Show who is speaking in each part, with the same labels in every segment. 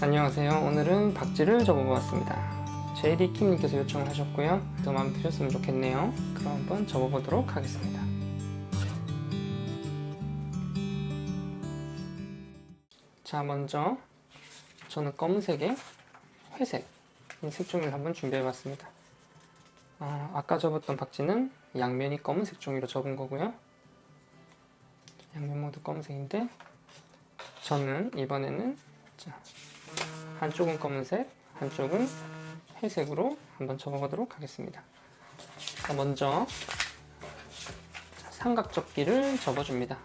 Speaker 1: 안녕하세요. 오늘은 박지를 접어보았습니다. JD 킴님께서 요청을 하셨고요. 더 마음에 드셨으면 좋겠네요. 그럼 한번 접어보도록 하겠습니다. 자, 먼저 저는 검은색에 회색 이 색 종이를 한번 준비해봤습니다. 아, 아까 접었던 박지는 양면이 검은색 종이로 접은 거고요. 양면 모두 검은색인데 저는 이번에는 자, 한쪽은 검은색, 한쪽은 회색으로 한번 접어보도록 하겠습니다. 자, 먼저 삼각접기를 접어줍니다.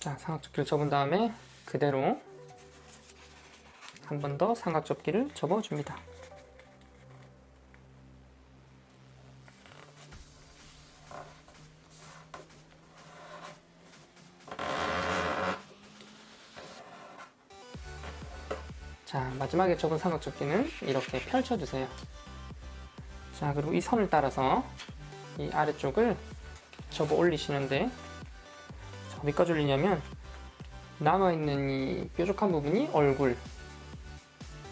Speaker 1: 자, 삼각접기를 접은 다음에 그대로 한 번 더 삼각접기를 접어줍니다. 자, 마지막에 접은 삼각접기는 이렇게 펼쳐주세요. 자, 그리고 이 선을 따라서 이 아래쪽을 접어 올리시는데 자, 어디까지 올리냐면 남아있는 이 뾰족한 부분이 얼굴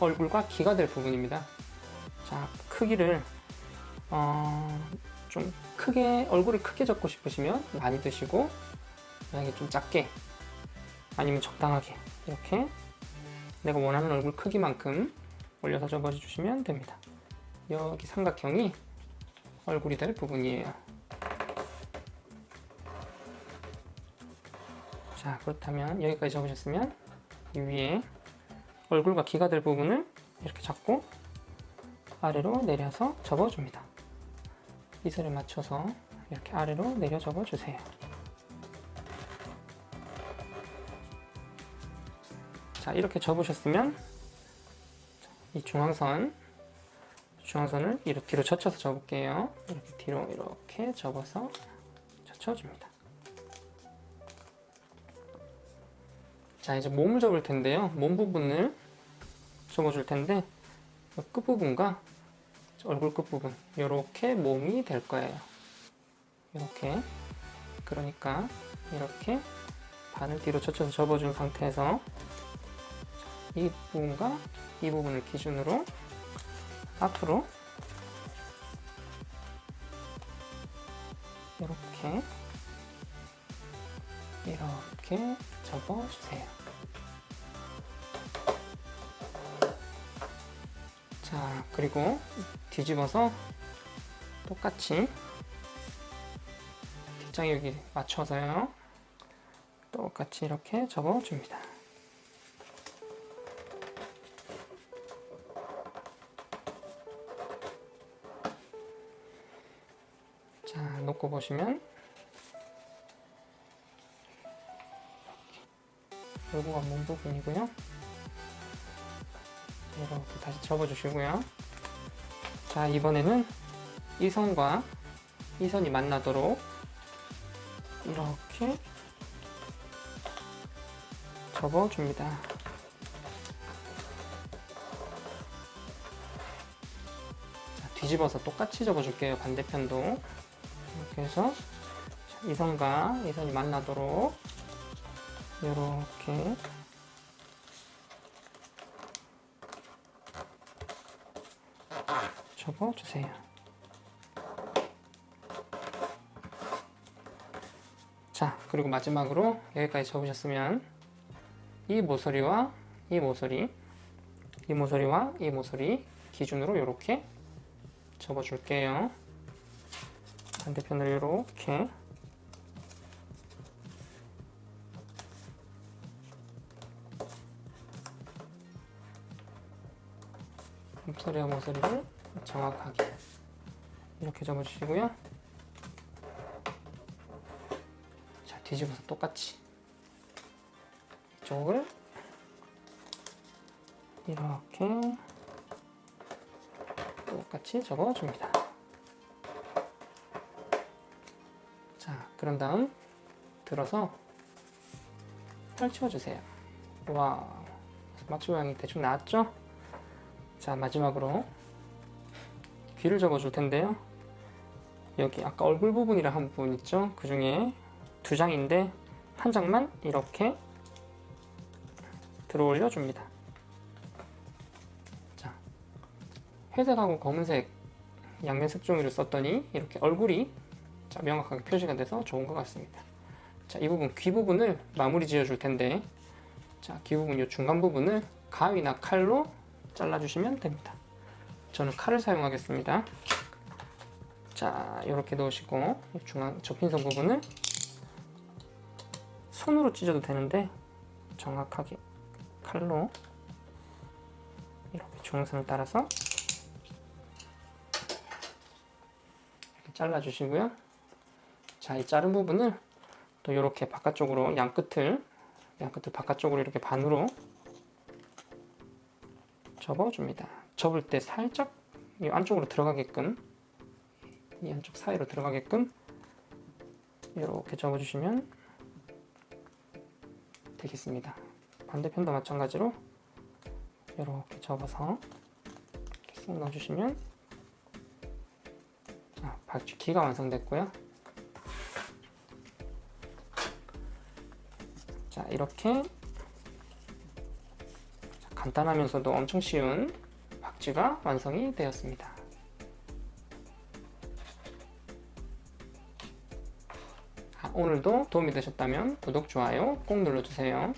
Speaker 1: 얼굴과 귀가 될 부분입니다. 자, 크기를 어, 좀 크게 얼굴을 크게 접고 싶으시면 많이 드시고 만약에 좀 작게 아니면 적당하게 이렇게 내가 원하는 얼굴 크기만큼 올려서 접어주시면 됩니다. 여기 삼각형이 얼굴이 될 부분이에요. 자, 그렇다면 여기까지 접으셨으면 이 위에 얼굴과 귀가 될 부분을 이렇게 잡고 아래로 내려서 접어줍니다. 이슬에 맞춰서 이렇게 아래로 내려 접어주세요. 자, 이렇게 접으셨으면 이 중앙선, 중앙선을 이렇게 뒤로 젖혀서 접을게요. 이렇게 뒤로 이렇게 접어서 젖혀줍니다. 자, 이제 몸을 접을 텐데요. 몸 부분을 접어줄 텐데 끝부분과 얼굴 끝부분 이렇게 몸이 될 거예요. 이렇게 그러니까 이렇게 반을 뒤로 젖혀서 접어준 상태에서 이 부분과 이 부분을 기준으로 앞으로 이렇게 이렇게 접어주세요. 자, 그리고 뒤집어서 똑같이 뒷장에 여기 맞춰서요. 똑같이 이렇게 접어줍니다. 자, 놓고 보시면 여기가 몸 부분이고요. 이렇게 다시 접어주시고요. 자, 이번에는 이 선과 이 선이 만나도록 이렇게 접어줍니다. 자, 뒤집어서 똑같이 접어줄게요. 반대편도. 이렇게 해서 이 선과 이 선이 만나도록 이렇게 접어 주세요. 자, 그리고 마지막으로 여기까지 접으셨으면 이 모서리와 이 모서리, 이 모서리와 이 모서리 기준으로 이렇게 접어줄게요. 반대편으로 이렇게 목소리와 모서리를 정확하게 이렇게 접어주시고요. 자, 뒤집어서 똑같이 이쪽을 이렇게 똑같이 접어줍니다. 자, 그런 다음 들어서 펼쳐주세요. 와, 박쥐 모양이 대충 나왔죠? 자 마지막으로 귀를 접어줄 텐데요. 여기 아까 얼굴 부분이라 한 부분 있죠? 그 중에 두 장인데 한 장만 이렇게 들어 올려 줍니다. 자, 회색하고 검은색 양면 색 종이를 썼더니 이렇게 얼굴이 자, 명확하게 표시가 돼서 좋은 것 같습니다. 자, 이 부분 귀 부분을 마무리 지어 줄 텐데 자, 귀 부분 이 중간 부분을 가위나 칼로 잘라 주시면 됩니다. 저는 칼을 사용하겠습니다. 자, 이렇게 넣으시고 이 중앙 접힌선 부분을 손으로 찢어도 되는데 정확하게 칼로 이렇게 중앙선을 따라서 이렇게 잘라 주시고요. 자, 이 자른 부분을 또 이렇게 바깥쪽으로 양 끝을 양 끝을 바깥쪽으로 이렇게 반으로 접어줍니다. 접을 때 살짝 이 안쪽으로 들어가게끔 이 안쪽 사이로 들어가게끔 이렇게 접어주시면 되겠습니다. 반대편도 마찬가지로 이렇게 접어서 이렇게 쏙 넣어주시면 자, 박쥐 키가 완성됐고요. 자 이렇게 자, 간단하면서도 엄청 쉬운 박쥐가 완성이 되었습니다. 아, 오늘도 도움이 되셨다면 구독, 좋아요 꼭 눌러주세요.